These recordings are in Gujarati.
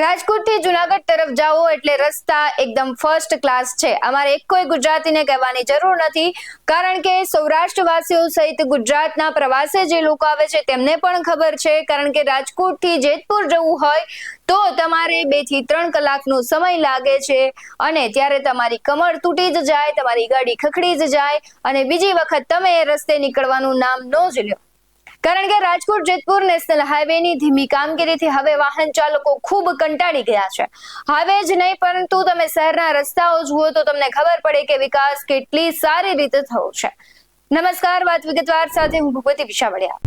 રાજકોટથી જુનાગઢ તરફ જાઓ એટલે રસ્તા એકદમ ફર્સ્ટ ક્લાસ છે. અમારે એક કોઈ ગુજરાતીને કહેવાની જરૂર નથી, કારણ કે સૌરાષ્ટ્રવાસીઓ સહિત ગુજરાતના પ્રવાસે જે લોકો આવે છે તેમને પણ ખબર છે. કારણ કે રાજકોટથી જેતપુર જવું હોય તો તમારે બેથી ત્રણ કલાકનો સમય લાગે છે અને ત્યારે તમારી કમર તૂટી જ જાય, તમારી ગાડી ખખડી જ જાય અને બીજી વખત તમે રસ્તે નીકળવાનું નામ ન જ લ્યો કારણ કે રાજકોટ, જેતપુર, નેશનલ હાઈવેની ધીમી કામગીરીથી હવે વાહન ચાલકો ખૂબ કંટાળી ગયા છે. હાઈવે જ નહીં, પરંતુ તમે શહેરના રસ્તાઓ જુઓ તો તમને ખબર પડે કે વિકાસ કેટલી સારી રીતે થયો છે. નમસ્કાર, વાત વિગતવાર સાથે હું ભૂપતિ વિશાવડિયા.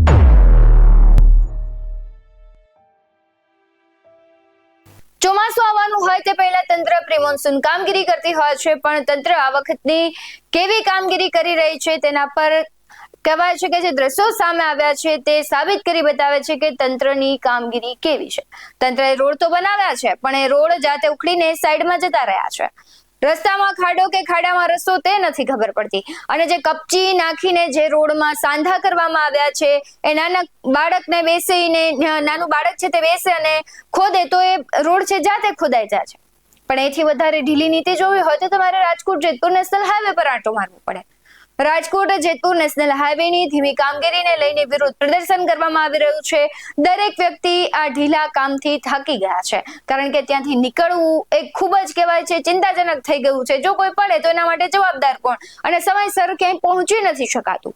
ચોમાસું આવવાનું હોય તે પહેલા તંત્ર પ્રિમોન્સૂન કામગીરી કરતી હોય છે, પણ તંત્ર આ વખતની કેવી કામગીરી કરી રહી છે તેના પર કહેવાય છે કે જે દ્રશ્યો સામે આવ્યા છે તે સાબિત કરી બતાવે છે કે તંત્રની કામગીરી કેવી છે. તંત્રએ રોડ તો બનાવ્યા છે, પણ એ રોડ જાતે ઉખડીને સાઈડમાં જતા રહ્યા છે. રસ્તામાં ખાડો કે ખાડામાં રસ્તો તે નથી ખબર પડતી. અને જે કપચી નાખીને જે રોડમાં સાંધા કરવામાં આવ્યા છે, એ નાના બાળકને બેસીને નાનું બાળક છે તે બેસે અને ખોદે તો એ રોડ છે જાતે ખોદાઈ જાય છે. પણ એથી વધારે ઢીલી નીતિ જોવી હોય તો તમારે રાજકોટ જેતપુર નેશનલ હાઈવે પર આંટો મારવો પડે. રાજકોટ જેતપુર નેશનલ હાઈવેની ધીમી કામગીરીને લઈને વિરોધ પ્રદર્શન કરવામાં આવી રહ્યું છે. દરેક વ્યક્તિ આ ઢીલા કામથી થાકી ગયા છે. કારણ કે ત્યાંથી નીકળવું એ ખૂબ જ કહેવાય છે, ચિંતાજનક થઈ ગયું છે. જો કોઈ પડે તો એના માટે જવાબદાર કોણ? અને સમયસર ક્યાંય પહોંચી નથી શકાતું.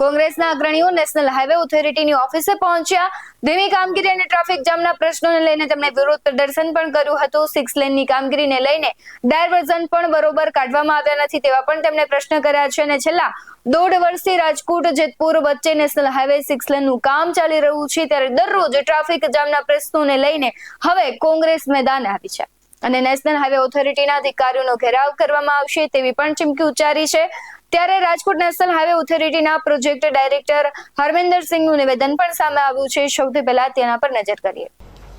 કોંગ્રેસના અગ્રણીઓ નેશનલ હાઈવે ઓથોરિટીની ઓફિસે પહોંચ્યા. ધીમી કામગીરી અને ટ્રાફિક જામના પ્રશ્નોને લઈને તેમણે વિરોધ પ્રદર્શન પણ કર્યું હતું. સિક્સ લેનની કામગીરીને લઈને ડાયવર્ઝન પણ બરોબર કાઢવામાં આવ્યા નથી તેવા પણ તેમણે પ્રશ્ન કર્યા છે અને છેલ્લા દોઢ વર્ષથી રાજકોટ, જેતપુર વચ્ચે નેશનલ હાઈવે સિક્સ લેનનું કામ ચાલી રહ્યું છે ત્યારે દરરોજ ટ્રાફિક જામના પ્રશ્નોને લઈને હવે કોંગ્રેસ મેદાને આવી છે. અને નેશનલ હાઈવે ઓથોરિટીના અધિકારીઓનો ઘેરાવ કરવામાં આવશે તેવી પણ ચીમકી ઉચ્ચારી છે. ત્યારે રાજકોટ નેશનલ હાઈવે ઓથોરિટીના પ્રોજેક્ટ ડાયરેક્ટર હરમિંદર સિંહનું નિવેદન પણ સામે આવ્યું છે સૌથી પહેલા તેના પર નજર કરીએ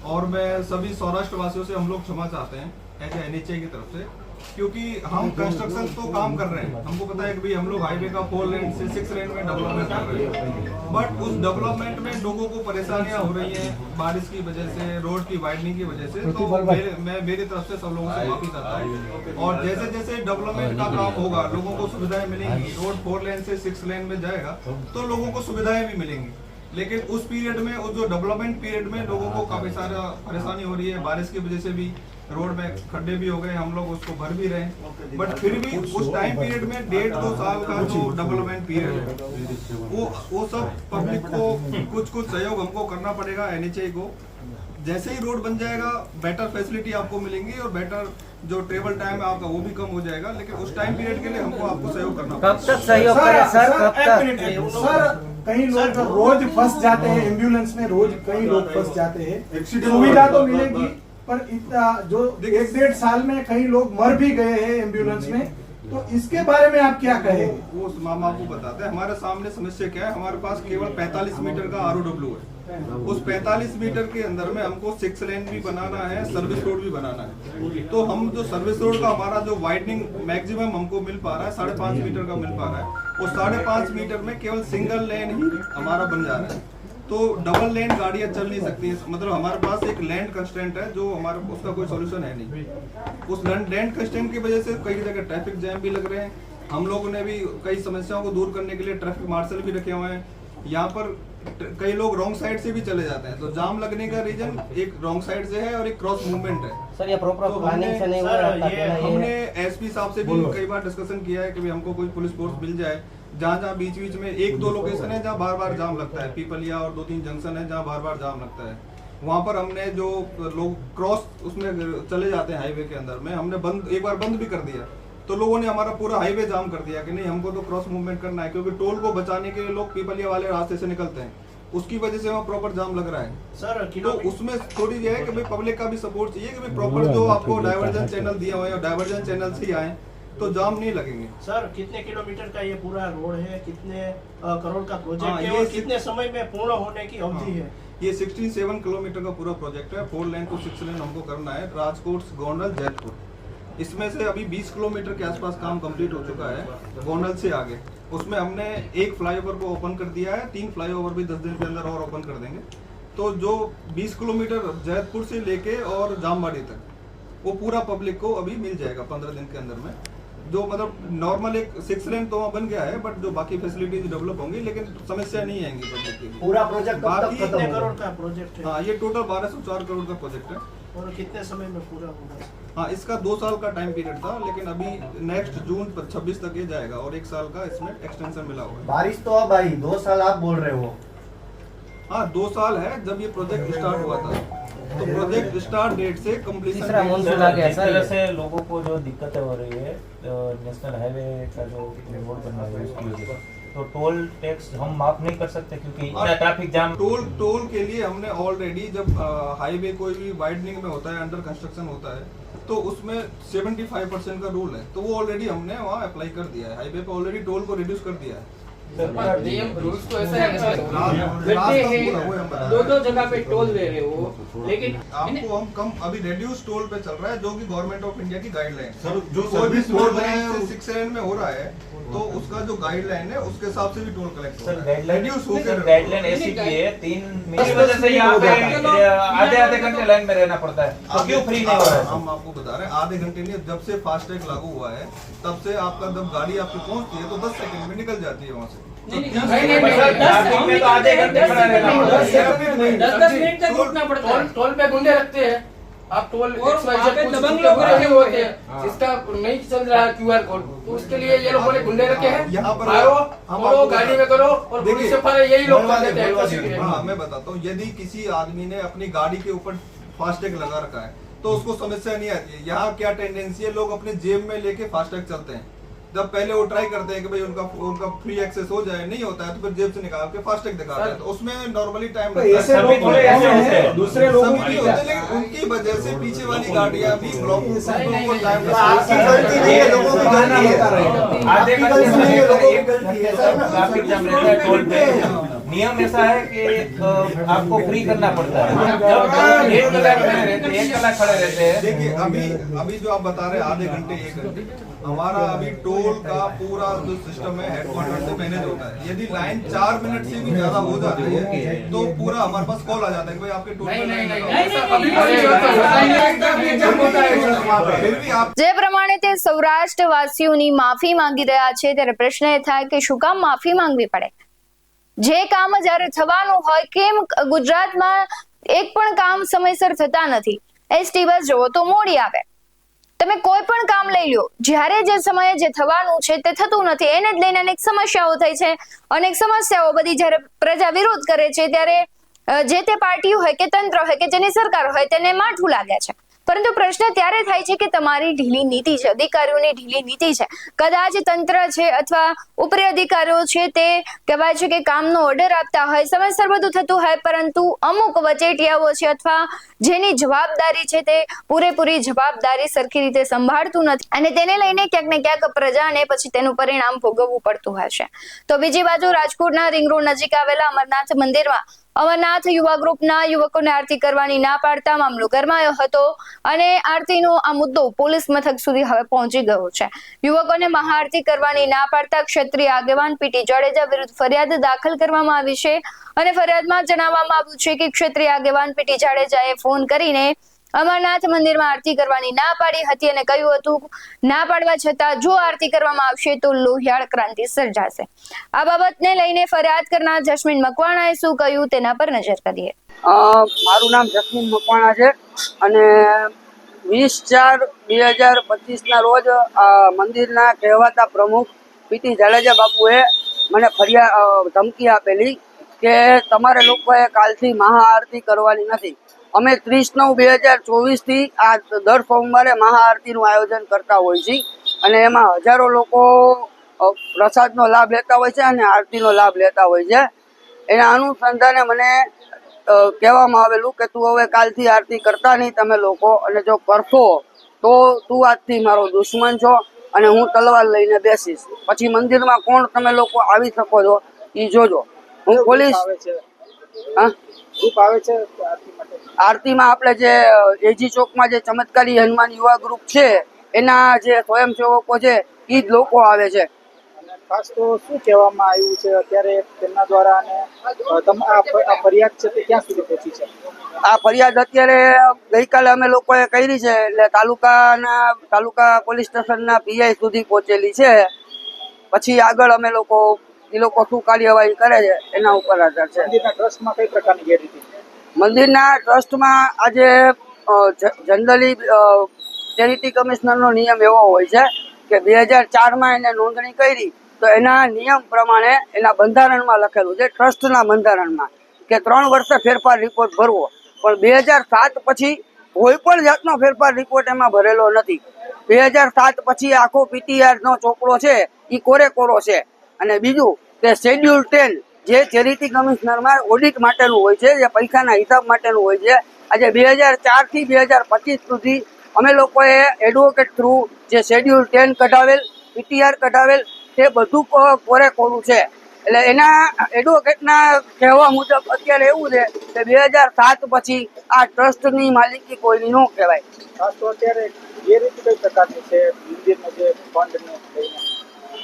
और मैं सभी सौराष्ट्र वासियों से हम लोग क्षमा चाहते हैं ऐसे एनएचए की तरफ से क्योंकि हम कंस्ट्रक्शन तो काम कर रहे हैं। हमको पता है कि भाई हम लोग हाईवे का फोर लेन से सिक्स लेन में डेवलपमेंट कर रहे हैं। बट उस डेवलपमेंट में लोगों को परेशानियाँ हो रही हैं बारिश की वजह से रोड की वाइडनिंग की वजह से। तो मेरे, मैं मेरी तरफ़ से सब लोगों से माफ़ी चाहता हूँ। और जैसे जैसे डेवलपमेंट का काम होगा लोगों को सुविधाएँ मिलेंगी। रोड फोर लेन से सिक्स लेन में जाएगा तो लोगों को सुविधाएँ भी मिलेंगी। लेकिन उस पीरियड में उस जो डेवलपमेंट पीरियड में लोगों को काफ़ी सारा परेशानी हो रही है बारिश की वजह से भी। रोड में खड्डे भी हो गए हम लोग उसको भर भी रहे बट फिर भी उस टाइम पीरियड में डेढ़ दो साल का जो डेवलपमेंट पीरियड है। वो वो सब पब्लिक को कुछ कुछ सहयोग हमको करना पड़ेगा एनएचआई को। जैसे ही रोड बन जाएगा बेटर फैसिलिटी आपको मिलेंगी और बेटर जो ट्रेवल टाइम है आपका वो भी कम हो जाएगा। लेकिन उस टाइम पीरियड के लिए हमको आपको सहयोग करना कब तक सहयोग करे सर कब तक? सर कई लोग रोज फंस जाते हैं एंबुलेंस में रोज कई लोग फंस जाते हैं। सुविधा तो मिलेगी। पर इतना जो एक डेढ़ साल में कई लोग मर भी गए हैं एंबुलेंस में तो इसके बारे में आप क्या कहेंगे वो मामा को बताते हैं। हमारे सामने समस्या क्या है? हमारे पास केवल 45 मीटर का आर है। उस 45 मीटर के अंदर में हमको सिक्स लेन भी बनाना है सर्विस रोड भी बनाना है। तो हम जो सर्विस रोड का हमारा जो वाइडनिंग मैक्सिमम हमको मिल पा रहा है साढ़े पाँच मीटर का मिल पा रहा है। वो साढ़े पाँच मीटर में केवल सिंगल लेन ही हमारा बन जा रहा है। तो डबल लेन गाड़ियाँ चल नहीं सकती। मतलब हमारे पास एक लैंड कंस्टेंट है जो हमारे उसका कोई सोल्यूशन है नहीं। उस लैंड कंस्टेंट की वजह से कई जगह ट्रैफ़िक जैम भी लग रहे हैं। हम लोगों ने भी कई समस्याओं को दूर करने के लिए ट्रैफ़िक मार्शल भी रखे हुए हैं। यहाँ पर कई लोग रॉन्ग साइड से भी चले जाते हैं। तो जाम लगने का रीजन एक रॉन्ग साइड से है और एक क्रॉस मूवमेंट है। सर ये प्रॉपर तो प्लानिंग हमने- से नहीं हो सर, ये हमने एसपी साहब से भी कई बार डिस्कशन किया है कि हमको कोई पुलिस फोर्स मिल जाए। जहाँ जहाँ बीच बीच में एक दो लोकेशन है जहाँ बार बार जाम लगता है पीपलिया और दो तीन जंक्शन है जहाँ बार बार जाम लगता है। वहाँ पर हमने जो लोग क्रॉस उसमें चले जाते हैं हाईवे के अंदर में हमने बंद एक बार बंद भी कर दिया। तो लोगों ने हमारा पूरा हाईवे जाम कर दिया कि नहीं हमको तो क्रॉस मूवमेंट करना है क्योंकि टोल को बचाने के लिए लोग पीपलिया वाले रास्ते से निकलते हैं। उसकी वजह से वहाँ प्रॉपर जाम लग रहा है। सर तो उसमें थोड़ी ये है कि भाई पब्लिक का भी सपोर्ट चाहिए कि भाई प्रॉपर जो आपको डाइवर्जन चैनल दिया हुआ है डाइवर्जन चैनल से ही आए। तो जाम नहीं लगेंगे। सर कितने किलोमीटर का ये पूरा रोड है कितने करोड़ का हाँ, प्रोजेक्ट है और कितने समय में पूर्ण होने की अवधि है ये 67 किलोमीटर का पूरा प्रोजेक्ट है। Four lane to six lane हमको करना है। राजकोट गोंडल जयपुर। इसमें से अभी 20 किलोमीटर के आसपास काम कंप्लीट हो चुका है गोंडल से आगे। उसमें हमने एक फ्लाईओवर को ओपन कर दिया है। तीन फ्लाईओवर भी 10 दिन के अंदर और ओपन कर देंगे। तो जो 20 किलोमीटर जैतपुर से लेके और जामबाड़ी तक वो पूरा पब्लिक को अभी मिल जाएगा पंद्रह दिन के अंदर में। जो मतलब नॉर्मल एक सिक्स लेन तो वहाँ बन गया है बट जो बाकी फैसिलिटीज़ डेवलप होंगी लेकिन समस्या नहीं आएँगी पब्लिक की पूरा प्रोजेक्ट बाकी कितने करोड़ का प्रोजेक्ट है? हाँ ये टोटल बारह सौ चार करोड़ का प्रोजेक्ट है। और कितने समय में पूरा होगा? हाँ इसका दो साल का टाइम पीरियड था लेकिन अभी नेक्स्ट जून छब्बीस तक ये जाएगा और एक साल का इसमें एक्सटेंशन मिला हुआ है। बारिश तो अब आई दो साल आप बोल रहे हो। हाँ दो साल है जब ये प्रोजेक्ट स्टार्ट हुआ था। तो प्रोजेक्ट स्टार्ट डेट से जिस तरह से लोगों को जो दिक्कतें हो रही है नेशनल हाईवे का जो रोड बन रहा है उसकी वजह से तो टोल टैक्स हम माफ़ नहीं कर सकते क्योंकि ट्रैफ़िक जाम टोल टोल के लिए हमने ऑलरेडी जब हाईवे कोई भी वाइडनिंग में होता है अंडर कंस्ट्रक्शन होता है तो उसमें 75 परसेंट का रूल है। तो वो ऑलरेडी हमने वहाँ अप्लाई कर दिया है। हाईवे पे ऑलरेडी टोल को रिड्यूस कर दिया है। तो दो दो जगह पे टोल दे रहे हो लेकिन आपको हम कम अभी रेड्यूस टोल पे चल रहा है जो कि गवर्नमेंट ऑफ़ इंडिया की गाइडलाइन सर, जो कोई भी टोल है, सिक्स में हो रहा है तो उसका जो गाइडलाइन है उसके हिसाब से भी toll collect sir guideline reduce guideline ऐसी की है तीन मिनट वजह से यहाँ पे आधे आधे घंटे लाइन में रहना पड़ता है तो क्यों फ्री नहीं हो रहा है? हम आपको बता रहे हैं आधे घंटे नहीं जब से फास्टैग लागू हुआ है तब से आपका जब गाड़ी आपकी पहुँचती है तो 10 सेकंड में निकल जाती है वहाँ से। मिनट तक तो रुकना तो पड़ता है। टोल पे गुंडे रखते हैं। आप टोल दबंग लोग रखे हैं। जिसका नहीं चल रहा है क्यू आर कोड। तो उसके लिए ये लोगों ने गुंडे रखे हैं मारो मारो गाड़ी में करो और पुलिस यही लोग कर देते हैं हाँ, मैं बताता हूँ यदि किसी आदमी ने अपनी गाड़ी के ऊपर फास्टैग लगा रखा है तो उसको समस्या नहीं आती है। यहाँ क्या टेंडेंसी है लोग अपने जेब में लेके फास्टैग चलते हैं। जब पहले वो ट्राई करते हैं कि भाई उनका उनका फ्री एक्सेस हो जाए नहीं होता है तो फिर जेब से निकाल के फास्टैग दिखाते हैं। तो उसमें नॉर्मली टाइम लगता है। सभी लोग थोड़े ऐसे होते हैं? हैं। दूसरे लोग भी की नहीं होते लेकिन उनकी वजह से पीछे वाली गाड़ियाँ भी ब्लॉक नहीं, नहीं, उनको टाइम तो आपकी गलती नहीं है। लोगों की बहाना गलती होता है रहेगा आधे आपकी घंटे गलती नहीं है, लोगों की एक गलती है। घंटे तक ट्रैफिक जाम रहता है टोल पे नियम ऐसा है कि अ, आपको फ्री करना पड़ता है जब एक कलाक खड़े रहते हैं एक कलाक खड़े रहते हैं देखिए अभी अभी जो आप बता रहे हैं आधे घंटे एक घंटे हमारा अभी टोल का पूरा जो सिस्टम है हेडक्वार्टर से मैनेज होता है यदि लाइन चार मिनट से भी ज्यादा हो जाती है तो पूरा हमारे पास कॉल आ जाता है कि भाई आपके टोल नहीं पे नहीं लाइन नहीं लगा ऐसा कभी कभी होता होता ही नहीं एकदम एकदम होता है हुआ है। फिर भी आप જે પ્રમાણે તે સૌરાષ્ટ્રવાસીઓની માફી માંગી રહ્યા છે ત્યારે પ્રશ્ન એ થાય કે શું કામ માફી માંગવી પડે જે કામ જ્યારે થવાનું હોય, કેમ ગુજરાતમાં એક પણ કામ સમયસર થતા નથી? એસટી બસ જુઓ તો મોડી આવે. તમે કોઈ પણ કામ લઈ લો જ્યારે જે સમયે જે થવાનું છે તે થતું નથી. એને જ લઈને અનેક સમસ્યાઓ થઈ છે. અનેક સમસ્યાઓ બધી જ્યારે પ્રજા વિરોધ કરે છે, ત્યારે જે તે પાર્ટી હોય કે તંત્ર હોય કે જેની સરકાર હોય, તેને માઠું લાગે છે. પરંતુ પ્રશ્ન ત્યારે થાય છે કે તમારી ઢીલી નીતિ છે, અધિકારીઓની ઢીલી નીતિ છે. કદાચ તંત્ર છે અથવા ઉપરી અધિકારીઓ છે તે કહેવાય છે કે કામનો ઓર્ડર આપતા હોય, સમયસર બધું થતું હોય, પરંતુ અમુક વચેટિયાઓ છે અથવા જેની જવાબદારી છે તે પૂરેપૂરી જવાબદારી સરખી રીતે સંભાળતું નથી અને તેને લઈને ક્યાંક ને ક્યાંક પ્રજાને પછી તેનું પરિણામ ભોગવવું પડતું હોય છે. તો બીજી બાજુ રાજકોટના રિંગ રોડ નજીક આવેલા અમરનાથ મંદિરમાં અમરનાથ યુવા ગ્રુપના યુવકોને આરતી કરવાની ના પાડતા મામલો ગરમાયો હતો અને આરતીનો આ મુદ્દો પોલીસ મથક સુધી હવે પહોંચી ગયો છે. યુવકોને મહાઆરતી કરવાની ના પાડતા ક્ષત્રિય આગેવાન પીટી જાડેજા વિરુદ્ધ ફરિયાદ દાખલ કરવામાં આવી છે અને ફરિયાદમાં જણાવવામાં આવ્યું છે કે ક્ષત્રિય આગેવાન પીટી જાડેજાએ ફોન કરીને અમરનાથ મંદિરમાં આરતી કરવાની ના પાડી હતી અને કહ્યું હતું, ના પાડવા છતાં જો આરતી કરવામાં આવશે તો લોહિયાળ ક્રાંતિ સર્જાશે. આ બાબતને લઈને ફરિયાદ કરનાર જસ્મીન મકવાણાએ શું કહ્યું તેના પર નજર કરીએ. મારું નામ જસ્મીન મકવાણા છે અને વીસ ચાર બે હજાર પચીસના રોજ મંદિરના કહેવાતા પ્રમુખ પીટી જાડેજા બાપુએ મને ફરિયાદ ધમકી આપેલી કે તમારે લોકોએ કાલથી મહાઆરતી કરવાની નથી. અમે ત્રીસ નવ બે હજાર ચોવીસથી આ દર સોમવારે મહાઆરતીનું આયોજન કરતા હોય છે અને એમાં હજારો લોકો પ્રસાદનો લાભ લેતા હોય છે અને આરતીનો લાભ લેતા હોય છે. એના અનુસંધાને મને કહેવામાં આવેલું કે તું હવે કાલથી આરતી કરતા નહીં તમે લોકો અને જો કરશો તો તું આજથી મારો દુશ્મન છો અને હું તલવાર લઈને બેસીશ. પછી મંદિરમાં કોણ તમે લોકો આવી શકો છો એ જોજો. હું પોલીસ હા? આરતીમાં આપણે જે એજી ચોકમાં જે ચમત્કારી હનુમાન યુવા ગ્રુપ છે એના જે સ્વયંસેવકો છે એ જ લોકો આવે છે. ખાસ તો શું કહેવામાં આવ્યું છે અત્યારે તેમના દ્વારા અને આ ફરિયાદ છે તે ક્યાં સુધી પહોંચી છે? આ ફરિયાદ અત્યારે ગઈકાલે અમે લોકોએ કરી છે એટલે તાલુકાના તાલુકા પોલીસ સ્ટેશનના પીઆઈ સુધી પહોંચેલી છે. પછી આગળ અમે લોકો એ લોકો શું કાર્યવાહી કરે છે એના ઉપર આધાર છે. ટ્રસ્ટમાં કઈ પ્રકારની ગેરરીતિ? મંદિરના ટ્રસ્ટમાં આજે જનરલી ચેરિટી કમિશનરનો નિયમ એવો હોય છે કે બે હજાર ચારમાં એને નોંધણી કરી, તો એના નિયમ પ્રમાણે એના બંધારણમાં લખેલું છે, ટ્રસ્ટના બંધારણમાં, કે ત્રણ વર્ષે ફેરફાર રિપોર્ટ ભરવો. પણ બે હજાર સાત પછી કોઈ પણ જાતનો ફેરફાર રિપોર્ટ એમાં ભરેલો નથી. બે હજાર સાત પછી આખો પીટીઆર નો ચોપડો છે એ કોરે કોરો છે. અને બીજું કે શેડ્યુલ ટેન જે ચેરિટી કમિશનરમાં ઓડિટ માટેનું હોય છે, જે પૈસાના હિસાબ માટેનું હોય છે, આજે બે હજાર ચારથી બે હજાર પચીસ સુધી અમે લોકોએ એડવોકેટ થ્રુ જે શેડ્યુલ ટેન કઢાવેલ પીટીઆર કઢાવેલ, તે બધું કોરે કોરું છે. એટલે એના એડવોકેટના કહેવા મુજબ અત્યારે એવું છે કે બે હજાર સાત પછી આ ટ્રસ્ટની માલિકી કોઈની ન કહેવાય. અત્યારે જે રીતે કઈ પ્રકારની છે, મંદિરનો જે લઈને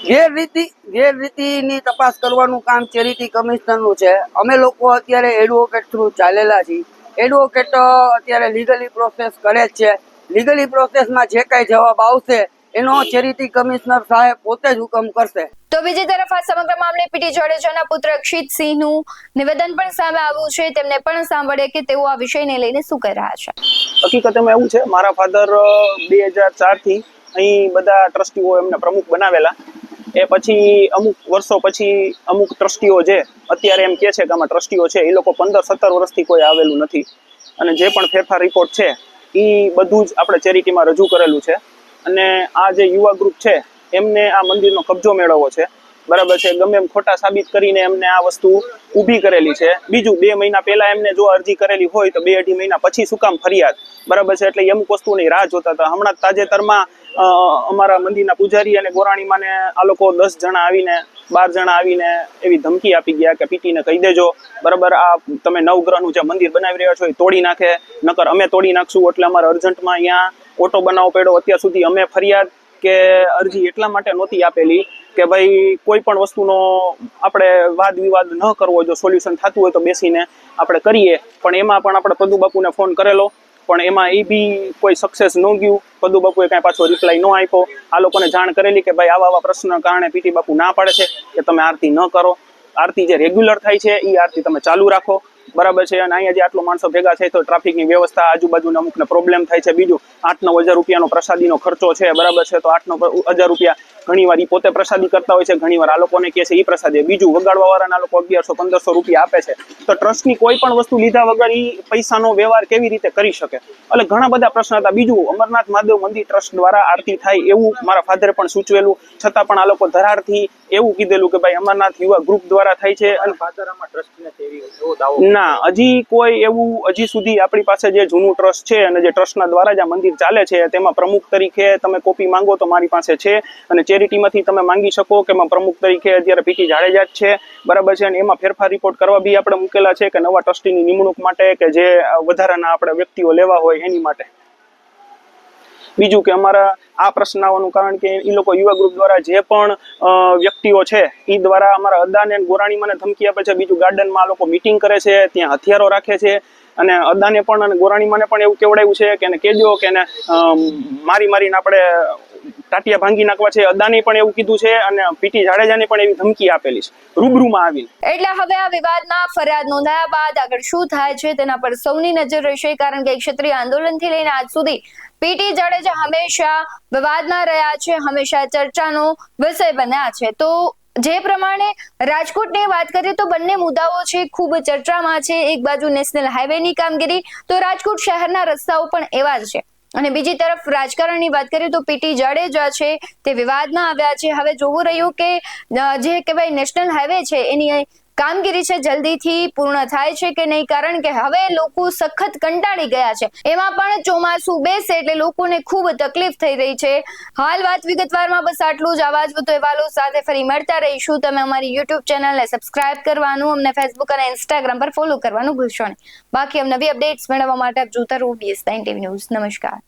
ગેરરીતિ ગેરરીતિની તપાસ કરવાનું કામ ચેરિટી કમિશનરનું છે. અમે લોકો અત્યારે એડવોકેટ થ્રુ ચાલેલા છીએ. એડવોકેટ અત્યારે લીગલી પ્રોસેસ કરે છે. લીગલી પ્રોસેસમાં જે કાંઈ જવાબ આવશે એનો ચેરિટી કમિશનર સાહેબ પોતે જ હુકમ કરશે. તો બીજી તરફ આ સમગ્ર મામલે પીટી જાડેજાના પુત્ર અક્ષિતસિંહનું નિવેદન પણ સામે આવ્યું છે. તેમને પણ સાંભળે કે તેઓ આ વિષયને લઈને શું કહી રહ્યા છે. હકીકતમાં એવું છે મારા ફાધર બે હજાર ચારથી અહીં બધા ટ્રસ્ટીઓ એમને પ્રમુખ બનાવેલા. એ પછી અમુક વર્ષો પછી અમુક ટ્રસ્ટીઓ જે અત્યારે એમ કહે છે કે આમાં ટ્રસ્ટીઓ છે, એ લોકો પંદર સત્તર વર્ષથી કોઈ આવેલું નથી. અને જે પણ ફેરફાર રિપોર્ટ છે એ બધું જ આપણે ચેરિટીમાં રજૂ કરેલું છે. અને આ જે યુવા ગ્રુપ છે, એમને આ મંદિરનો કબજો મેળવવો છે. બરાબર છે, ગમે એમ ખોટા સાબિત કરીને એમને આ વસ્તુ ઊભી કરેલી છે. બીજું, બે મહિના પહેલા એમને જો અરજી કરેલી હોય તો બે અઢી મહિના પછી શું કામ ફરિયાદ? બરાબર છે, એટલે અમુક વસ્તુની રાહ જોતા હતા. હમણાં તાજેતરમાં અમારા મંદિરના પૂજારી અને ગોરાણીમાને આ લોકો દસ જણા આવીને, બાર જણા આવીને એવી ધમકી આપી ગયા કે પીટીને કહી દેજો. બરાબર, આ તમે નવગ્રહનું જે મંદિર બનાવી રહ્યા છો એ તોડી નાખે. નકર અમે તોડી નાખશું એટલે અમારે અર્જન્ટમાં અહીંયા ઓટો બનાવવો પડ્યો. અત્યાર સુધી અમે ફરિયાદ કે અરજી એટલા માટે નહોતી આપેલી કે ભાઈ, કોઈ પણ વસ્તુનો આપણે વાદ વિવાદ ન કરવો જો સોલ્યુશન થતું હોય તો બેસીને આપણે કરીએ. પણ એમાં પણ આપણે પદુ બાપુને ફોન કરેલો. પણ એમાં એ બી કોઈ સક્સેસ ન ગયું. પદુ બાપુએ કાંઈ પાછો રિપ્લાય ન આપ્યો. આ લોકોને જાણ કરેલી કે ભાઈ આવા આવા પ્રશ્નના કારણે પીટી બાપુ ના પાડે છે કે તમે આરતી ન કરો. આરતી જે રેગ્યુલર થાય છે એ આરતી તમે ચાલુ રાખો. બરાબર છે. અને અહીંયા જે આટલો માણસો ભેગા થાય તો ટ્રાફિકની વ્યવસ્થા આજુબાજુના અમુકને પ્રોબ્લેમ થાય છે. બીજું આઠ નવ હજાર રૂપિયાનો પ્રસાદીનો ખર્ચો છે. બરાબર છે. તો આઠ નવ હજાર રૂપિયા ઘણી વાર પોતે પ્રસાદી કરતા હોય છે. ઘણી વાર આ લોકોને કહે છે એ પ્રસાદી. બીજું વગાડવા વાળાના લોકો અગિયારસો પંદરસો રૂપિયા આપે છે. તો ટ્રસ્ટની કોઈ પણ વસ્તુ લીધા વગર ઈ પૈસાનો વ્યવહાર કેવી રીતે કરી શકે? એટલે ઘણા બધા પ્રશ્ન હતા. બીજું અમરનાથ મહાદેવ મંદિર ટ્રસ્ટ દ્વારા આરતી થાય એવું મારા ફાધરે પણ સૂચવેલું. છતાં પણ આ લોકો ધરારથી એવું કીધેલું કે ભાઈ અમરનાથ યુવા ગ્રુપ દ્વારા થાય છે. અને ફાધર આમાં ટ્રસ્ટને એવો દાવો ના, હજી કોઈ એવું, હજી સુધી આપણી પાસે જે જૂનું ટ્રસ્ટ છે અને જે ટ્રસ્ટના દ્વારા જ આ મંદિર ચાલે છે, તેમાં પ્રમુખ તરીકે તમે કોપી માંગો તો મારી પાસે છે અને ચેરિટીમાંથી તમે માંગી શકો કે એમાં પ્રમુખ તરીકે અત્યારે પીટી જાડેજા જ છે. બરાબર છે, અને એમાં ફેરફાર રિપોર્ટ કરવા બી આપણે મૂકેલા છે કે નવા ટ્રસ્ટીની નિમણૂક માટે કે જે વધારાના આપણે વ્યક્તિઓ લેવા હોય એની માટે. બીજું કે અમારા આ પ્રશ્ન આવવાનું કારણ કે એ લોકો યુવા ગ્રુપ દ્વારા જે પણ વ્યક્તિઓ છે એ દ્વારા અમારા અદાને મને ધમકી આપે છે. બીજું ગાર્ડનમાં લોકો મિટિંગ કરે છે, ત્યાં હથિયારો રાખે છે. અને અદાને પણ અને ગોરાણીમાને પણ એવું કેવડાવ્યું છે કે એને કહેજો કે મારી મારીને આપણે ટાટિયા ભાંગી નાખવા છે. અદાને પણ એવું કીધું છે અને પીટી જાડેજાને પણ એવી ધમકી આપેલી છે. રૂબરૂમાં આવી એટલે હવે આ વિવાદમાં ફરિયાદ નોંધાયા બાદ આગળ શું થાય છે તેના પર સૌની નજર રહેશે, કારણ કે ક્ષત્રિય આંદોલનથી લઈને આજ સુધી પીટી જાડેજા હંમેશા વિવાદમાં રહ્યા છે, હંમેશા ચર્ચાનો વિષય બન્યા છે. તો જે પ્રમાણે રાજકોટની વાત કરીએ તો બંને મુદ્દાઓ છે, ખૂબ ચર્ચામાં છે. એક બાજુ નેશનલ હાઈવેની કામગીરી, તો રાજકોટ શહેરના રસ્તાઓ પણ એવા જ છે. અને બીજી તરફ રાજકારણની વાત કરીએ તો પીટી જાડેજા છે, તે વિવાદમાં આવ્યા છે. હવે જોવું રહ્યું કે જે કહેવાય નેશનલ હાઈવે છે, એની કામગીરી છે, જલ્દીથી પૂર્ણ થાય છે કે નહીં? કારણ કે હવે લોકો સખત કંટાળી ગયા છે. એમાં પણ ચોમાસું બેસે એટલે લોકોને ખૂબ તકલીફ થઈ રહી છે. હાલ વાત વિગતવારમાં બસ આટલું જ. આવા જ વધુ અહેવાલો સાથે ફરી મળતા રહીશું. તમે અમારી યુટ્યુબ ચેનલને સબસ્ક્રાઇબ કરવાનું, અમને ફેસબુક અને ઇન્સ્ટાગ્રામ પર ફોલો કરવાનું ભૂલશો નહીં. બાકી અમ નવી અપડેટ્સ મેળવવા માટે આપ જોતા રહો બીએસ નાઇન ટીવી ન્યૂઝ નમસ્કાર.